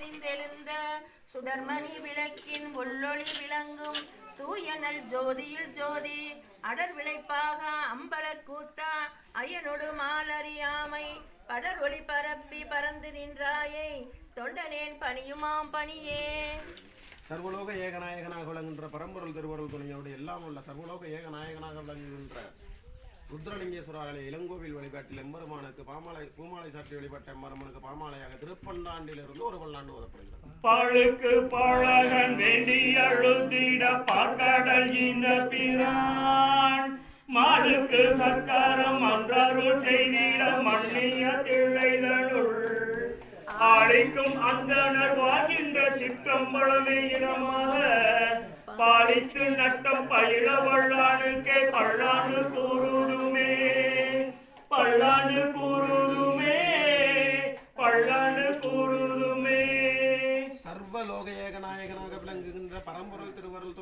தெரிந்தெழுந்த சுடர்மணி விளக்கின் உள்ளொளி விளங்கும் தூயனல் ஜோதியில் ஜோதி அடர் விளைப்பாக அம்பல கூத்தா அயனொடு மாலறியாமை படர் ஒளி பரப்பி பறந்து நின்றாயை தொண்டனேன் பணியுமாம் பணியே. சர்வலோக ஏகநாயகனாக விளங்குகின்ற பரம்பொருள் திருவருள் துணையோடு எல்லாம் உள்ள சர்வலோக ஏகநாயகனாக விளங்குகின்ற ருத்ரலிங்கேஸ்வரர் இளங்கோவில் வழிபாட்டில் எம்பெருமானுக்கு பாமாலை பூமாலை சாற்றி வழிபட்ட எம்பெருமானுக்கு பாமாலையாக திருப்பல்லாண்டிலிருந்து ஒரு பல்லாண்டு ஓதப்படுகிறது. பழுக்கு பழகன் வேண்டி அழுதிட பார்க்கடல் இந்த பிரான். மாடுக்கு சக்கரம் அன்றருள் செய்திட மண்ணிய திளைதனுள் ஆளிக்கும் அந்தனர் வாழ்கின்ற சிற்றம்பழமே இனமாக. பாலித்து நட்டம் பயில வள்ளானுக்கே பள்ளானு கூட அழகான கூறுதுமே. சர்வலோக ஏகநாயகனாக விளங்குகின்ற பரம்பொருள் திருவருள்